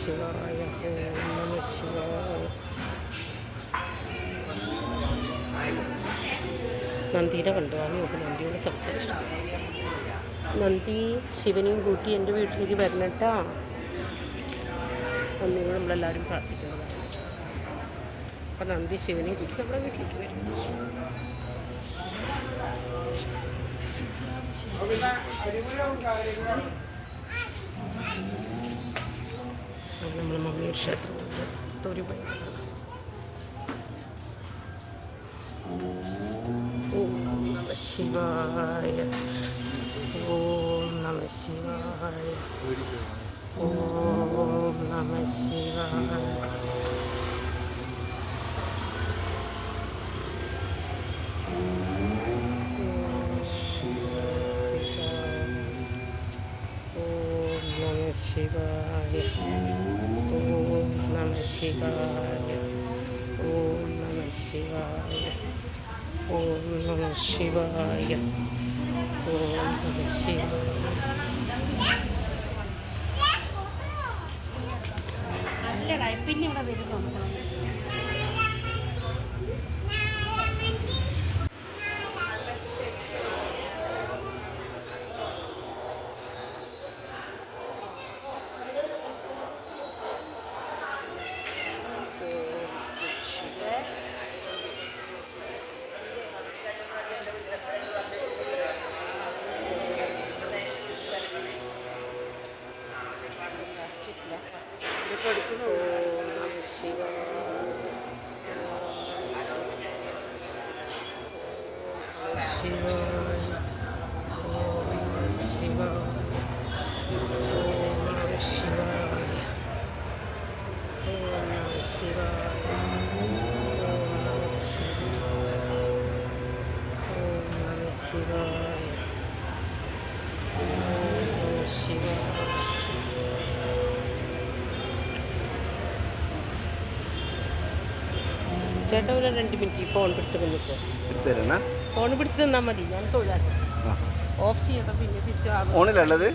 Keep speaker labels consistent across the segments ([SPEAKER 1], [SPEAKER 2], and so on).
[SPEAKER 1] ശിവായ ഓം നമ ശിവായ നന്ദിയുടെ കണ്ടതാണ് നമുക്ക് നന്ദിയോട് സംസാരിച്ചു. നന്ദി ശിവനെയും കൂട്ടി എന്റെ വീട്ടിലേക്ക് വരണട്ടാ. നന്ദിയോട് നമ്മളെല്ലാവരും പ്രാർത്ഥിക്കുന്നത് അപ്പം നന്ദി ശിവനെയും കൂട്ടി നമ്മുടെ വീട്ടിലേക്ക് വരും. നമ്മൾ മമ്മിയുടെ ക്ഷേത്രമുണ്ട് തൊരു പോയി. ഓം നമ ശിവായ. ഓം നമ ശിവായ. ഓം നമ ശിവായ. ശിവായ. ഓം നമ ശിവായ. ഓം നമ ശിവായ. ഓം നമ ശിവായ.
[SPEAKER 2] അല്ലടാ പിന്നെ ഇവിടെ വരുന്നു?
[SPEAKER 1] Shivaya. Om Shivaya. Om Shivaya. Om Shivaya. Om phone പിടിച്ച് നിന്നാൽ മതി. ഞാൻ തൊഴിലാക്കും ഓഫ് ചെയ്യണം പിന്നെ തിരിച്ചു
[SPEAKER 3] ഓണിലുള്ളത്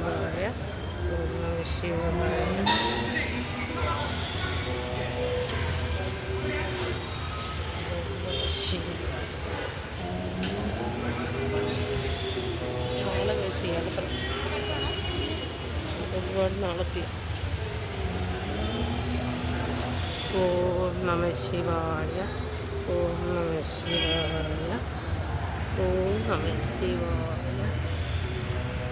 [SPEAKER 1] ശിവമായ. ഓർമ്മ ശിവമായ. നാളെ ചെയ്യാം ഒരുപാട് നാളെ ശിവായ. ഓം നമ ശിവായ. ഓം നമ ശിവായ.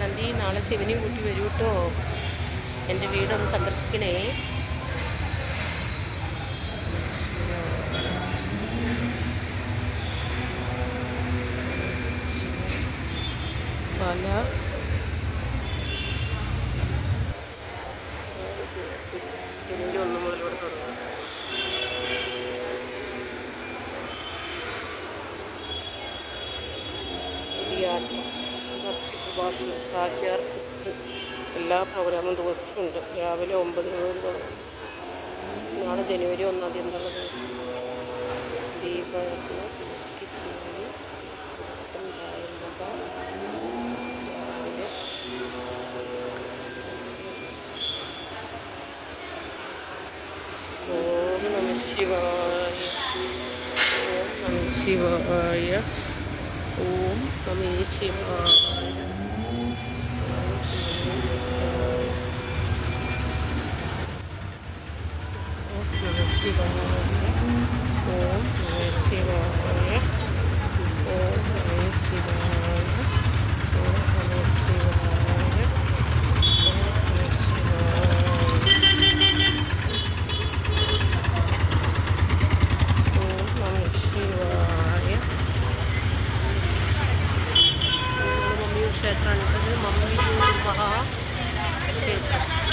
[SPEAKER 1] നന്ദി. നാളെ ശിവനെയും കൂട്ടി വരൂ കേട്ടോ എന്റെ വീടൊന്ന് സന്ദർശിക്കണേ. പല ജനുവരി ഒന്ന് മുതൽ ഇവിടെ തുടങ്ങും കുടിയാട്ടം പ്രഭാഷണം ചാക്യാർ കുത്ത് എല്ലാ പ്രോഗ്രാമും ദിവസമുണ്ട് രാവിലെ ഒമ്പത് മുതൽ നാളെ ജനുവരി ഒന്നാം തീയതി എന്നുള്ളത് രാവിലെ. ഓം നമ ശിവായ. ഓം നമ ശിവായ. ഓം നമ ശിവായ ഓം ഓം നമ ശിവായ ഓം നമ ശിവായ ഓം നമ ശിവായ ഓം നമ ശിവായ ഓം നമ